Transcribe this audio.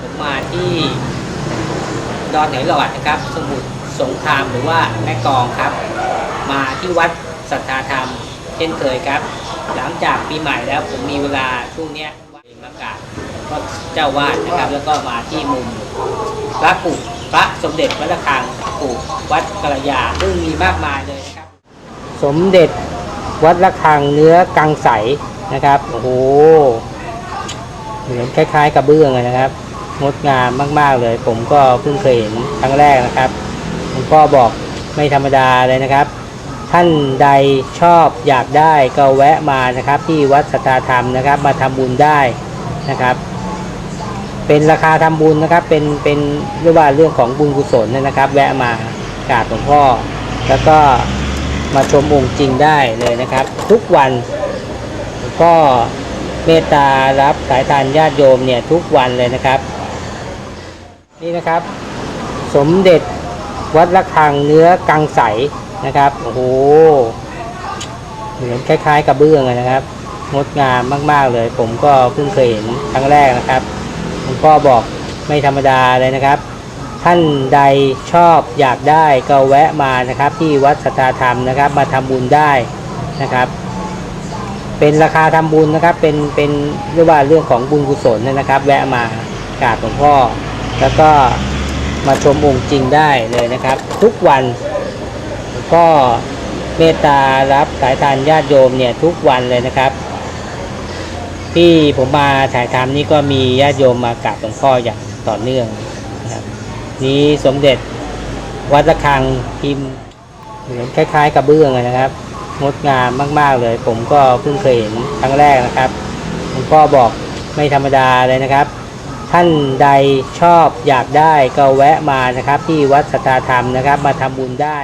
ผมมาที่ดอนไหนหลอดนะครับ สมุทรสงครามหรือว่าแม่กองครับ มาที่วัดสัทธาธรรม เช่นเคยครับ หลังจากปีใหม่แล้วผมมีเวลาช่วงเนี้ยวัดมากาบก็เจ้าวาดนะครับ แล้วก็มาที่มุมพระกุพระสมเด็จวัดระฆังกุวัดกระยาซึ่งมีมากมายเลยนะครับ สมเด็จวัดระฆังเนื้อกังใสนะครับ โอ้โหเหมือนคล้าย ๆกระเบื้องนะครับ งดงามมาก ๆ เลย ผมก็เพิ่งเคยเห็นครั้งแรกนะครับหลวงพ่อบอกไม่ธรรมดาเลยนะครับ ท่านใดชอบอยากได้ก็แวะมานะครับ ที่วัดสัทธาธรรมนะครับ มาทำบุญได้นะครับ เป็นราคาทำบุญนะครับ เป็นเป็นเรียกว่าเรื่องของบุญกุศลนะครับ แวะมากราบหลวงพ่อ แล้วก็มาชมองค์จริงได้เลยนะครับ ทุกวันก็เมตตารับสายทานญาติโยมเนี่ยทุกวันเลยนะครับ นี่นะครับ สมเด็จวัดระฆังเนื้อกังใสนะครับ โอ้โห เหมือนคล้ายๆกระเบื้องนะครับ งดงามมาก ๆเลย ผมก็เพิ่งเคยเห็นครั้งแรกนะครับหลวงพ่อบอกไม่ธรรมดาเลยนะครับ ท่านใดชอบอยากได้ก็แวะมานะครับ ที่วัดสัทธาธรรมนะครับ มาทำบุญได้นะครับ เป็นราคาทำบุญนะครับ เป็นเป็นเรียกว่าเรื่องของบุญกุศลนะครับ แวะมากราบหลวงพ่อ แล้วก็มาชมองค์จริงได้เลยนะครับ ทุกวันก็เมตตารับสายทานญาติโยมเนี่ยทุกวันเลยนะครับ ที่ผมมาถ่ายทำนี่ก็มีญาติโยมมากราบหลวงพ่ออย่างต่อเนื่องนะครับนี้สมเด็จวัดระฆังพิมพ์เหมือนคล้าย ๆกระเบื้องนะครับ งดงามมาก ๆเลย ผมก็เพิ่งเคยเห็นครั้งแรกนะครับหลวงพ่อบอกไม่ธรรมดาเลยนะครับ ท่านใดชอบอยากได้ก็แวะมานะครับ ที่วัดสัทธาธรรมนะครับ มาทำบุญได้